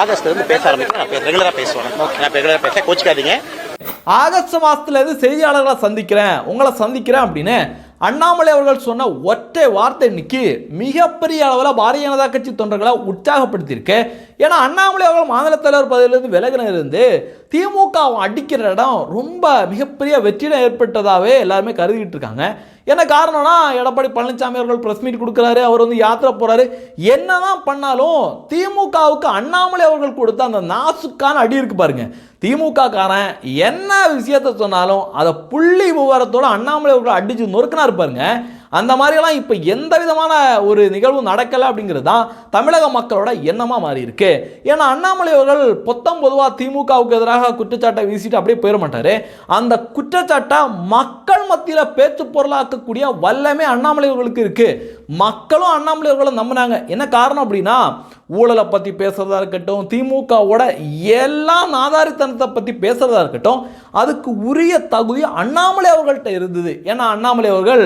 ஆகஸ்ட்ல இருந்து பேச ஆரம்பிக்கிறேன். நான் ரெகுலரா பேசுவேன். நான் ரெகுலரா பேச கோச்சிக்காதீங்க. ஆகஸ்ட் மாதத்துல இருந்து செய்தியாளர்களை சந்திக்கிறேன் உங்களை சந்திக்கிறேன் அப்படின்னு அண்ணாமலை அவர்கள் சொன்ன ஒற்றை வார்த்தை இன்னைக்கு மிகப்பெரிய அளவில் பாரதிய ஜனதா கட்சி தொண்டர்களை உற்சாகப்படுத்தியிருக்கு. ஏன்னா அண்ணாமலை அவர்கள் மாநில தலைவர் பதவியிலிருந்து விலகின இருந்து திமுக அடிக்கிற இடம் ரொம்ப மிகப்பெரிய வெற்றிடம் ஏற்பட்டதாகவே எல்லாருமே கருதிட்டு இருக்காங்க. என்ன காரணம்னா எடப்பாடி பழனிசாமி அவர்கள் ப்ரெஸ் மீட் கொடுக்குறாரு அவர் வந்து யாத்திரை போறாரு. என்னதான் பண்ணாலும் திமுகவுக்கு அண்ணாமலை அவர்கள் கொடுத்த அந்த நாசுக்கான அடி இருக்கு பாருங்க. திமுக காரன் என்ன விஷயத்த சொன்னாலும் அதை புள்ளி விவரத்தோடு அண்ணாமலை அவர்கள் அடிச்சு நொறுக்கினா இருப்பாருங்க அந்த மாதிரியெல்லாம் இப்போ எந்த விதமான ஒரு நிகழ்வும் நடக்கலை அப்படிங்கிறது தான் தமிழக மக்களோட எண்ணமாக மாறி இருக்கு. ஏன்னா அண்ணாமலை அவர்கள் பொத்தம் பொதுவாக திமுகவுக்கு எதிராக குற்றச்சாட்டை வீசிட்டு அப்படியே போயிட மாட்டார். அந்த குற்றச்சாட்டை மக்கள் மத்தியில் பேச்சு பொருளாக்கக்கூடிய வல்லமே அண்ணாமலை அவர்களுக்கு இருக்குது மக்களும் அண்ணாமலை அவர்களை நம்பினாங்க. என்ன காரணம் அப்படின்னா ஊழலை பற்றி பேசுகிறதா இருக்கட்டும் திமுகவோட எல்லா நாதாரித்தனத்தை பற்றி பேசுகிறதா இருக்கட்டும் அதுக்கு உரிய தகுதி அண்ணாமலை அவர்கள்ட்ட இருந்தது. ஏன்னா அண்ணாமலை அவர்கள்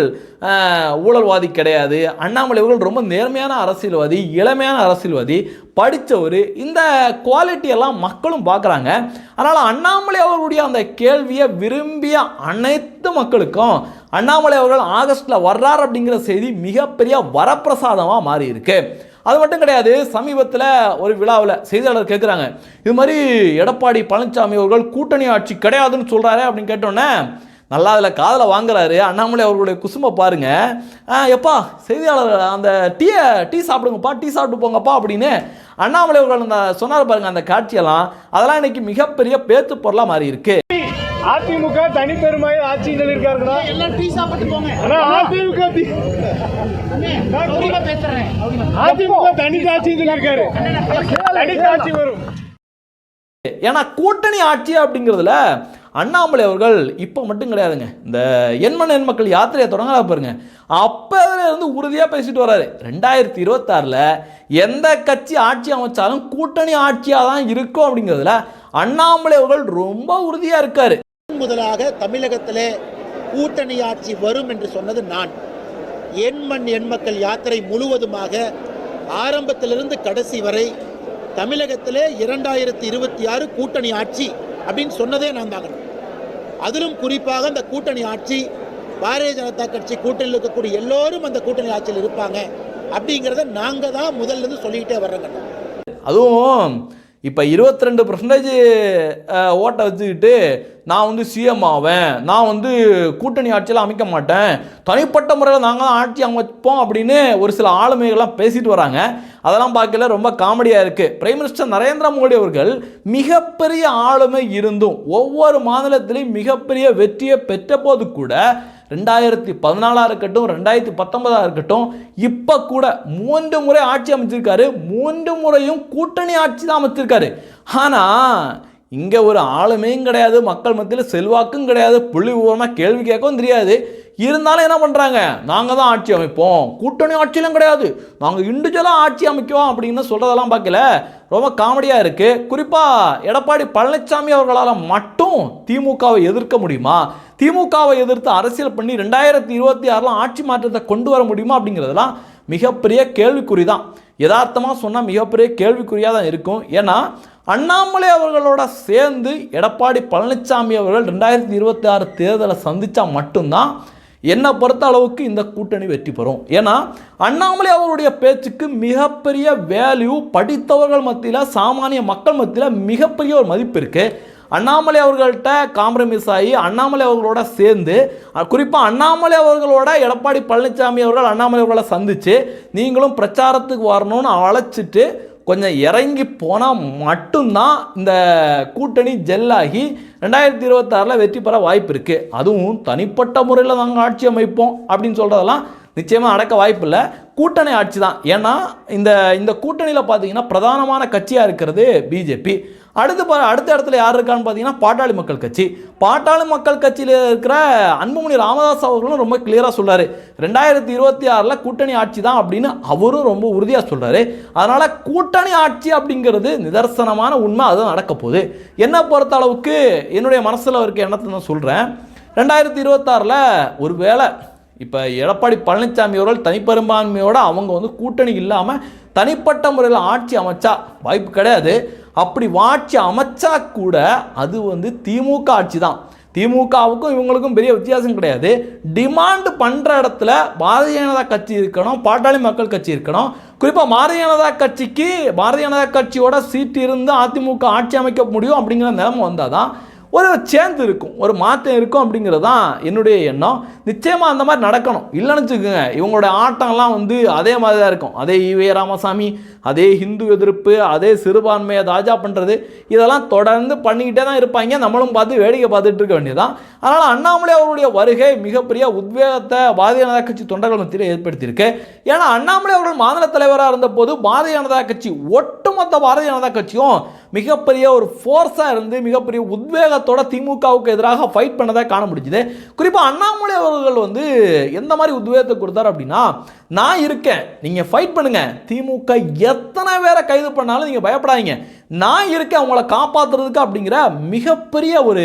ஊழல்வாதி கிடையாது. அண்ணாமலை அவர்கள் ரொம்ப நேர்மையான அரசியல்வாதி இளமையான அரசியல்வாதி படித்தவர். இந்த குவாலிட்டி எல்லாம் மக்களும் பார்க்குறாங்க. அதனால் அண்ணாமலை அவர்களுடைய அந்த கேள்வியை விரும்பிய அனைத்து மக்களுக்கும் அண்ணாமலை அவர்கள் ஆகஸ்ட்டில் வர்றார் அப்படிங்கிற செய்தி மிகப்பெரிய வரப்பிரசாதமாக மாறி இருக்குது அது மட்டும் கிடையாது சமீபத்தில் ஒரு விழாவில் செய்தியாளர் கேட்குறாங்க இது மாதிரி எடப்பாடி பழனிசாமி அவர்கள் கூட்டணி ஆட்சி கிடையாதுன்னு சொல்கிறாரு அப்படின்னு கேட்டோன்னே நல்லா அதில் காதில் வாங்குறாரு. அண்ணாமலை அவர்களுடைய குசுமை பாருங்க. எப்பா செய்தியாளர் அந்த டீயை டீ சாப்பிடுங்கப்பா டீ சாப்பிட்டு போங்கப்பா அப்படின்னு அண்ணாமலை அவர்கள் அந்த சொன்னார் பாருங்க அந்த காட்சியெல்லாம். அதெல்லாம் இன்னைக்கு மிகப்பெரிய பேத்து பொருளாக மாறி இருக்கு அதிமுக தனிப்பெருமை ஆட்சியில் இருக்காருங்களா எல்லாம் டீ சாப்பிட்டு போங்க. ஆனா அதிமுக தனி இருக்காரு தனி ஆட்சி வரும். ஏன்னா கூட்டணி ஆட்சி அப்படிங்கிறதுல அண்ணாமலை அவர்கள் இப்போ மட்டும் கிடையாதுங்க. இந்த எண்மண் எண் மக்கள் யாத்திரையை தொடங்கலாம் பாருங்க. அப்போ இருந்து உறுதியாக பேசிட்டு வராரு ரெண்டாயிரத்தி இருபத்தாறில் எந்த கட்சி ஆட்சி அமைச்சாலும் கூட்டணி ஆட்சியாக தான் இருக்கும் அப்படிங்கிறதுல அண்ணாமலை அவர்கள் ரொம்ப உறுதியாக இருக்காரு. முதலாக தமிழகத்திலே கூட்டணி ஆட்சி வரும் என்று சொன்னது நான். எண்மண் மண் மக்கள் யாத்திரை முழுவதுமாக ஆரம்பத்திலிருந்து கடைசி வரை தமிழகத்திலே இரண்டாயிரத்தி இருபத்தி ஆறு கூட்டணி ஆட்சி அப்படின்னு சொன்னதே நான் தாங்க அதிலும் குறிப்பாக அந்த கூட்டணி ஆட்சி பாரதிய ஜனதா கட்சி கூட்டணியில் இருக்கக்கூடிய எல்லோரும் அந்த கூட்டணி ஆட்சியில் இருப்பாங்க அப்படிங்கிறத நாங்கள் தான் முதல்ல இருந்து சொல்லிக்கிட்டே வர்றோங்க. அதுவும் இப்போ இருபத்தி ரெண்டு பர்சன்டேஜ் ஓட்டை வச்சுக்கிட்டு நான் வந்து சிஎம் ஆவேன். நான் வந்து கூட்டணி ஆட்சியெல்லாம் அமைக்க மாட்டேன். தனிப்பட்ட முறையில் நாங்கள் தான் ஆட்சி அமைப்போம் அப்படின்னு ஒரு சில ஆளுமைகள்லாம் பேசிட்டு வராங்க. அதெல்லாம் பார்க்கல ரொம்ப காமெடியாக இருக்குது பிரைம் மினிஸ்டர் நரேந்திர மோடி அவர்கள் மிகப்பெரிய ஆளுமை இருந்தும் ஒவ்வொரு மாநிலத்திலையும் மிகப்பெரிய வெற்றியை பெற்ற போது கூட ரெண்டாயிரத்தி பதினாலாக இருக்கட்டும் ரெண்டாயிரத்தி பத்தொன்பதாக இருக்கட்டும் இப்போ கூட மூன்று முறை ஆட்சி அமைச்சிருக்காரு. மூன்று முறையும் கூட்டணி ஆட்சி தான் அமைச்சிருக்காரு. ஆனால் இங்கே ஒரு ஆளுமையும் கிடையாது மக்கள் மத்தியில் செல்வாக்கும் கிடையாது புள்ளி விவரமாக கேள்வி கேட்கவும் தெரியாது. இருந்தாலும் என்ன பண்ணுறாங்க நாங்கள் தான் ஆட்சி அமைப்போம். கூட்டணி ஆட்சியெலாம் கிடையாது. நாங்கள் இண்டிவிஜுவலாக ஆட்சி அமைக்குவோம் அப்படின்னு சொல்கிறதெல்லாம் பார்க்கல. ரொம்ப காமெடியாக இருக்குது குறிப்பாக எடப்பாடி பழனிசாமி அவர்களால் மட்டும் திமுகவை எதிர்க்க முடியுமா? திமுகவை எதிர்த்து அரசியல் பண்ணி ரெண்டாயிரத்தி இருபத்தி ஆறில் ஆட்சி மாற்றத்தை கொண்டு வர முடியுமா அப்படிங்கிறதெல்லாம் மிகப்பெரிய கேள்விக்குறி தான் யதார்த்தமாக சொன்னால் மிகப்பெரிய கேள்விக்குறியாக தான் இருக்கும். ஏன்னா அண்ணாமலை அவர்களோட சேர்ந்து எடப்பாடி பழனிசாமி அவர்கள் ரெண்டாயிரத்தி இருபத்தி ஆறு தேர்தலை சந்தித்தா மட்டும்தான் என்னை பொறுத்த அளவுக்கு இந்த கூட்டணி வெற்றி பெறும். ஏன்னா அண்ணாமலை அவருடைய பேச்சுக்கு மிகப்பெரிய வேல்யூ படித்தவர்கள் மத்தியில் சாமானிய மக்கள் மத்தியில் மிகப்பெரிய ஒரு மதிப்பு இருக்குது அண்ணாமலை அவர்கள்ட்ட காம்ப்ரமைஸ் ஆகி அண்ணாமலை அவர்களோட சேர்ந்து குறிப்பாக அண்ணாமலை அவர்களோட எடப்பாடி பழனிசாமி அவர்கள் அண்ணாமலை அவர்களை சந்தித்து நீங்களும் பிரச்சாரத்துக்கு வரணும்னு அழைச்சிட்டு கொஞ்சம் இறங்கி போனால் மட்டும்தான் இந்த கூட்டணி ஜெல்லாகி ரெண்டாயிரத்தி இருபத்தாறில் வெற்றி பெற வாய்ப்பு இருக்குது அதுவும் தனிப்பட்ட முறையில் நாங்கள் ஆட்சி அமைப்போம் அப்படின்னு சொல்கிறதெல்லாம் நிச்சயமாக நடக்க வாய்ப்பு இல்லை. கூட்டணி ஆட்சி தான். ஏன்னா இந்த இந்த கூட்டணியில் பார்த்தீங்கன்னா பிரதானமான கட்சியாக இருக்கிறது பிஜேபி அடுத்து அடுத்த இடத்துல யார் இருக்கான்னு பார்த்தீங்கன்னா பாட்டாளி மக்கள் கட்சி. பாட்டாளி மக்கள் கட்சியில் இருக்கிற அன்புமணி ராமதாஸ் அவர்களும் ரொம்ப கிளியராக சொல்கிறார் ரெண்டாயிரத்தி இருபத்தி ஆறில் கூட்டணி ஆட்சி தான் அப்படின்னு அவரும் ரொம்ப உறுதியாக சொல்கிறாரு அதனால் கூட்டணி ஆட்சி அப்படிங்கிறது நிதர்சனமான உண்மை அதுதான் நடக்க போகுது. என்னை பொறுத்த அளவுக்கு என்னுடைய மனசில் இருக்க எண்ணத்தை நான் சொல்கிறேன் ரெண்டாயிரத்தி இருபத்தாறில் ஒரு வேளை இப்போ எடப்பாடி பழனிசாமி அவர்கள் தனிப்பெரும்பான்மையோடு அவங்க வந்து கூட்டணி இல்லாமல் தனிப்பட்ட முறையில் ஆட்சி அமைச்சா வாய்ப்பு கிடையாது. அப்படி ஆட்சி அமைச்சா கூட அது வந்து திமுக ஆட்சி தான் திமுகவுக்கும் இவங்களுக்கும் பெரிய வித்தியாசம் கிடையாது. டிமாண்ட் பண்ணுற இடத்துல பாரதிய ஜனதா கட்சி இருக்கணும் பாட்டாளி மக்கள் கட்சி இருக்கணும். குறிப்பாக பாரதிய ஜனதா கட்சிக்கு பாரதிய ஜனதா கட்சியோட சீட்டு இருந்து அதிமுக ஆட்சி அமைக்க முடியும் அப்படிங்கிற நிலைமை வந்தால் தான் ஒரு சேர்ந்து இருக்கும் ஒரு மாற்றம் இருக்கும் அப்படிங்கிறது தான் என்னுடைய எண்ணம். நிச்சயமாக அந்த மாதிரி நடக்கணும். இல்லைன்னு வச்சுக்கோங்க இவங்களோட ஆட்டம்லாம் வந்து அதே மாதிரி தான் இருக்கும். அதே ஈவே ராமசாமி அதே ஹிந்து எதிர்ப்பு அதே சிறுபான்மையை தாஜா பண்ணுறது இதெல்லாம் தொடர்ந்து பண்ணிக்கிட்டே தான் இருப்பாங்க. நம்மளும் பார்த்து வேடிக்கை பார்த்துட்டு இருக்க வேண்டியதான் அதனால் அண்ணாமலை அவருடைய வருகை மிகப்பெரிய உத்வேகத்தை பாரதிய ஜனதா கட்சி தொண்டர்கள் மத்தியில் ஏற்படுத்தியிருக்கு. ஏன்னா அண்ணாமலை அவர்கள் மாநில தலைவராக இருந்தபோது பாரதிய ஜனதா கட்சி ஒட்டுமொத்த பாரதிய ஜனதா கட்சியும் மிகப்பெரிய ஒரு ஃபோர்ஸாக இருந்து மிகப்பெரிய உத்வேகத்தோட திமுகவுக்கு எதிராக ஃபைட் பண்ணதை காண முடிஞ்சுது. குறிப்பாக அண்ணாமலை அவர்கள் வந்து எந்த மாதிரி உத்வேகத்தை கொடுத்தாரு அப்படின்னா நான் இருக்கேன் நீங்கள் ஃபைட் பண்ணுங்கள் திமுக எத்தனை பேரை கைது பண்ணாலும் நீங்கள் பயப்படாதீங்க. நான் இருக்கேன் உங்களை காப்பாற்றுறதுக்கு அப்படிங்கிற மிகப்பெரிய ஒரு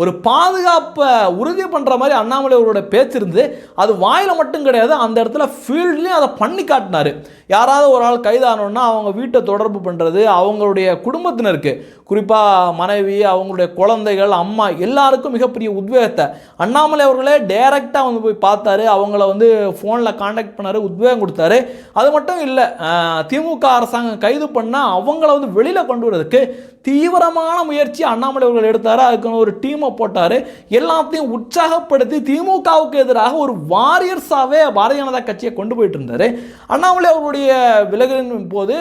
ஒரு பாதுகாப்பை உறுதி பண்ணுற மாதிரி அண்ணாமலை அவரோட பேச்சு இருந்து அது வாயில் மட்டும் கிடையாது அந்த இடத்துல ஃபீல்ட்லேயும் அதை பண்ணி காட்டினார். யாராவது ஒரு ஆள் கைதானோன்னா அவங்க வீட்டை தொடர்பு பண்ணுறது அவங்களுடைய குடும்பத்தினருக்கு குறிப்பாக மனைவி அவங்களுடைய குழந்தைகள் அம்மா எல்லாருக்கும் மிகப்பெரிய உத்வேகத்தை. அண்ணாமலை அவர்களே டைரெக்டாக வந்து போய் பார்த்தாரு. அவங்கள வந்து ஃபோனில் காண்டாக்ட் பண்ணாரு உத்வேகம் கொடுத்தாரு. அது மட்டும் இல்லை திமுக அரசாங்கம் கைது பண்ணால் அவங்கள வந்து வெளியில் கொண்டு வரதுக்கு தீவிரமான முயற்சி அண்ணாமலை அவர்கள் எடுத்தார். அதுக்கு ஒரு டீமை போட்டார். எல்லாத்தையும் உற்சாகப்படுத்தி திமுகவுக்கு எதிராக ஒரு வாரியர்ஸாகவே பாரதிய ஜனதா கட்சியை கொண்டு போயிட்டு இருந்தார். அண்ணாமலை அவர்களுடைய விலகலின் போது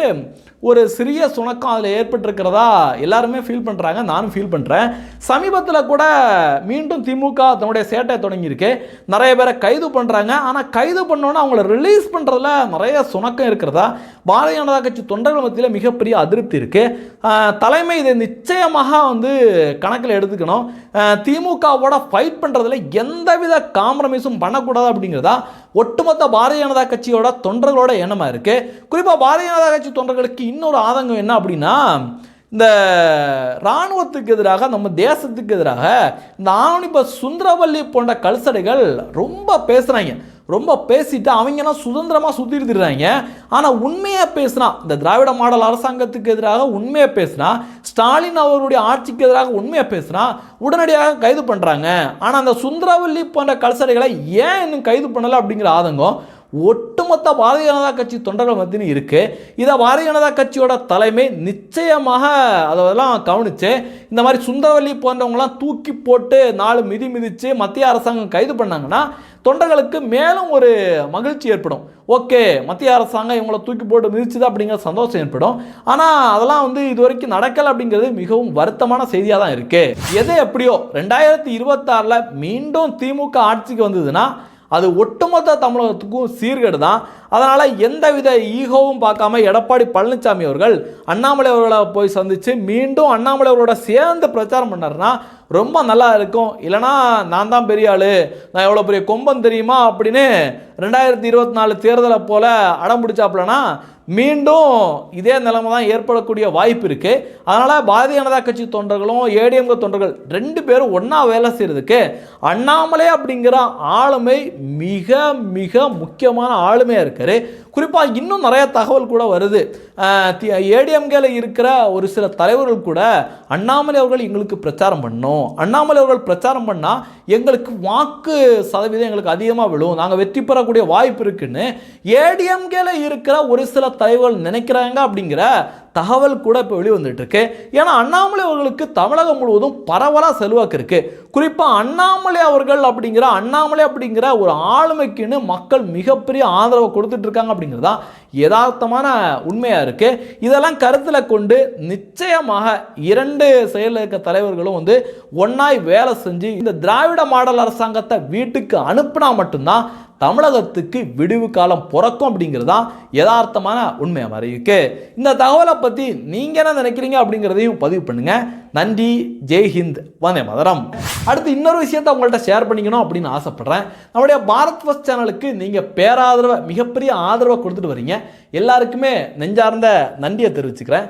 ஒரு சிறிய சுணக்கம் அதில் ஏற்பட்டிருக்கிறதா எல்லாருமே ஃபீல் பண்ணுறாங்க நானும் ஃபீல் பண்ணுறேன் சமீபத்தில் கூட மீண்டும் திமுக தன்னுடைய சேட்டை தொடங்கியிருக்கு. நிறைய பேரை கைது பண்ணுறாங்க ஆனால் கைது பண்ணோன்னே அவங்கள ரிலீஸ் பண்ணுறதுல நிறைய சுணக்கம் இருக்கிறதா? பாரதிய ஜனதா கட்சி தொண்டர்கள் மத்தியில் மிகப்பெரிய அதிருப்தி இருக்குது தலைமை இதை நிச்சயமாக வந்து கணக்கில் எடுத்துக்கணும். திமுகவோட ஃபைட் பண்ணுறதுல எந்தவித காம்ப்ரமைஸும் பண்ணக்கூடாது அப்படிங்கிறதா ஒட்டுமொத்த பாரதிய ஜனதா கட்சியோட தொண்டர்களோட எண்ணமாக இருக்குது குறிப்பாக பாரதிய ஜனதா கட்சி தொண்டர்களுக்கு இன்னொரு ஆதங்கம் என்ன அப்படின்னா இந்த இராணுவத்துக்கு எதிராக நம்ம தேசத்துக்கு எதிராக இந்த ஆவணிப்ப சுந்தரவல்லி போன்ற கல்சடைகள் ரொம்ப பேசுகிறாங்க ரொம்ப பேசிட்டு அவங்கெல்லாம் சுதந்திரமாக சுற்றிட்டு ஆனால் உண்மையாக பேசுனா இந்த திராவிட மாடல் அரசாங்கத்துக்கு எதிராக உண்மையாக பேசுனா ஸ்டாலின் அவருடைய ஆட்சிக்கு எதிராக உண்மையாக பேசுனா உடனடியாக கைது பண்ணுறாங்க ஆனால் அந்த சுந்தரவல்லி போன்ற கலசடைகளை ஏன் இன்னும் கைது பண்ணலை அப்படிங்கிற ஆதங்கம் ஒட்டுமொத்த பாரதிய ஜனதா கட்சி தொண்டர்கள் மத்தியும் இருக்குது இதை பாரதிய ஜனதா கட்சியோட தலைமை நிச்சயமாக அதெல்லாம் கவனித்து இந்த மாதிரி சுந்தரவல்லி போன்றவங்களாம் தூக்கி போட்டு நாலு மிதி மிதித்து மத்திய அரசாங்கம் கைது பண்ணாங்கன்னா தொண்டர்களுக்கு மேலும் ஒரு மகிழ்ச்சி ஏற்படும். ஓகே மத்திய அரசாங்கம் இவங்களை தூக்கி போட்டு மிதிச்சுது அப்படிங்கிற சந்தோஷம் ஏற்படும். ஆனால் அதெல்லாம் வந்து இது வரைக்கும் நடக்கலை அப்படிங்கிறது மிகவும் வருத்தமான செய்தியாக தான் இருக்குது எது எப்படியோ ரெண்டாயிரத்தி இருபத்தாறில் மீண்டும் திமுக ஆட்சிக்கு வந்ததுன்னா அது ஒட்டுமொத்த தமிழகத்துக்கும் சீர்கேடு தான் அதனால் எந்தவித ஈகோவும் பார்க்காம எடப்பாடி பழனிசாமி அவர்கள் அண்ணாமலை அவர்களை போய் சந்தித்து மீண்டும் அண்ணாமலை அவரோட சேர்ந்து பிரச்சாரம் பண்ணார்னா ரொம்ப நல்லா இருக்கும். இல்லைனா நான் தான் பெரிய ஆள். நான் எவ்வளோ பெரிய கொம்பன் தெரியுமா அப்படின்னு ரெண்டாயிரத்தி இருபத்தி நாலு தேர்தலை போல் அடம் பிடிச்சாப்புலனா மீண்டும் இதே நிலைமை தான் ஏற்படக்கூடிய வாய்ப்பு இருக்குது அதனால் பாரதிய ஜனதா கட்சி தொண்டர்களும் ஏடிஎம்க தொண்டர்கள் ரெண்டு பேரும் ஒன்றா வேலை செய்கிறதுக்கு அண்ணாமலை அப்படிங்கிற ஆளுமை மிக மிக முக்கியமான ஆளுமையாக இருக்கார். குறிப்பாக இன்னும் நிறைய தகவல் கூட வருது. ஏடிஎம்கேல இருக்கிற ஒரு சில தலைவர்கள் கூட அண்ணாமலை அவர்கள் எங்களுக்கு பிரச்சாரம் பண்ணணும் அண்ணாமலை அவர்கள் பிரச்சாரம் பண்ணால் எங்களுக்கு வாக்கு சதவீதம் எங்களுக்கு அதிகமாக விழும். நாங்கள் வெற்றி பெறக்கூடிய வாய்ப்பு இருக்குன்னு ஏடிஎம்கேல இருக்கிற ஒரு சில தலைவர்கள் நினைக்கிறாங்க அப்படிங்கிற தகவல் கூட இப்போ வெளிவந்துட்டு இருக்கு ஏன்னா அண்ணாமலை அவர்களுக்கு தமிழகம் முழுவதும் பரவலாக செல்வாக்கு இருக்கு. குறிப்பாக அண்ணாமலை அவர்கள் அப்படிங்கிற அண்ணாமலை அப்படிங்கிற ஒரு ஆளுமைக்குன்னு மக்கள் மிகப்பெரிய ஆதரவை கொடுத்துட்டு இருக்காங்க அப்படிங்கிறதா யதார்த்தமான உண்மையாக இருக்கு. இதெல்லாம் கருத்தில் கொண்டு நிச்சயமாக இரண்டு செயலில் இருக்க தலைவர்களும் வந்து ஒன்றாய் வேலை செஞ்சு இந்த திராவிட மாடல் அரசாங்கத்தை வீட்டுக்கு அனுப்புனா மட்டும்தான் தமிழகத்துக்கு விடிவு காலம் பிறக்கும் அப்படிங்கிறது தான் யதார்த்தமான உண்மை மாதிரி இருக்கு. இந்த தகவலை பற்றி நீங்கள் என்ன நினைக்கிறீங்க அப்படிங்கிறதையும் பதிவு பண்ணுங்க. நன்றி ஜெய்ஹிந்த் வந்தே மதரம். அடுத்து இன்னொரு விஷயத்தை உங்கள்கிட்ட ஷேர் பண்ணிக்கணும் அப்படின்னு ஆசைப்பட்றேன். நம்முடைய பாரத் வஸ் சேனலுக்கு நீங்கள் பேராதரவை மிகப்பெரிய ஆதரவை கொடுத்துட்டு வரீங்க. எல்லாருக்குமே நெஞ்சார்ந்த நன்றியை தெரிவிச்சுக்கிறேன்.